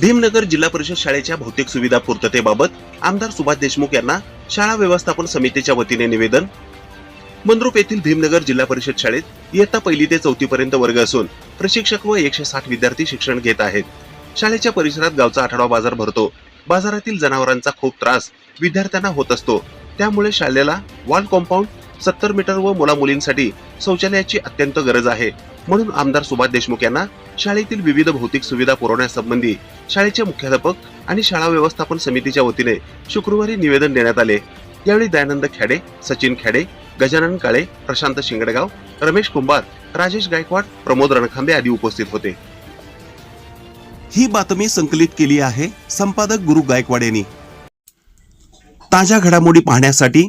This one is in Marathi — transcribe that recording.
भीमनगर जिल्हा परिषद शाळेच्या भौतिक सुविधा पूर्ततेबाबत आमदार सुभाष देशमुख यांना शाळा व्यवस्थापन समितीच्या वतीने निवेदन. मंद्रुप येथील भीमनगर जिल्हा परिषद शाळेत इयत्ता पहिली ते चौथी पर्यंत वर्ग असून प्रशिक्षक व एकशे साठ विद्यार्थी शिक्षण घेत आहेत. शाळेच्या परिसरात गावचा आठवडा बाजार भरतो. बाजारातील जनावरांचा खूप त्रास विद्यार्थ्यांना होत असतो. त्यामुळे शाळेला वॉल कॉम्पाऊंड सत्तर मीटर व मुला मुलींसाठी शौचालयाची अत्यंत गरज आहे. म्हणून आमदार सुभाष देशमुख यांना शाळेतील विविध भौतिक सुविधा पुरवण्यासंबंधी शाळेचे मुख्याध्यापक आणि शाळा व्यवस्थापन समितीच्या वतीने शुक्रवारी निवेदन देण्यात आले. यावेळी दयानंद खेडे सचिन खेडे गजानन काळे प्रशांत शिंगडगाव रमेश कुंभार राजेश गायकवाड प्रमोद रणखांबे आदी उपस्थित होते. ही बातमी संकलित केली आहे संपादक गुरु गायकवाड यांनी. ताज्या घडामोडी पाहण्यासाठी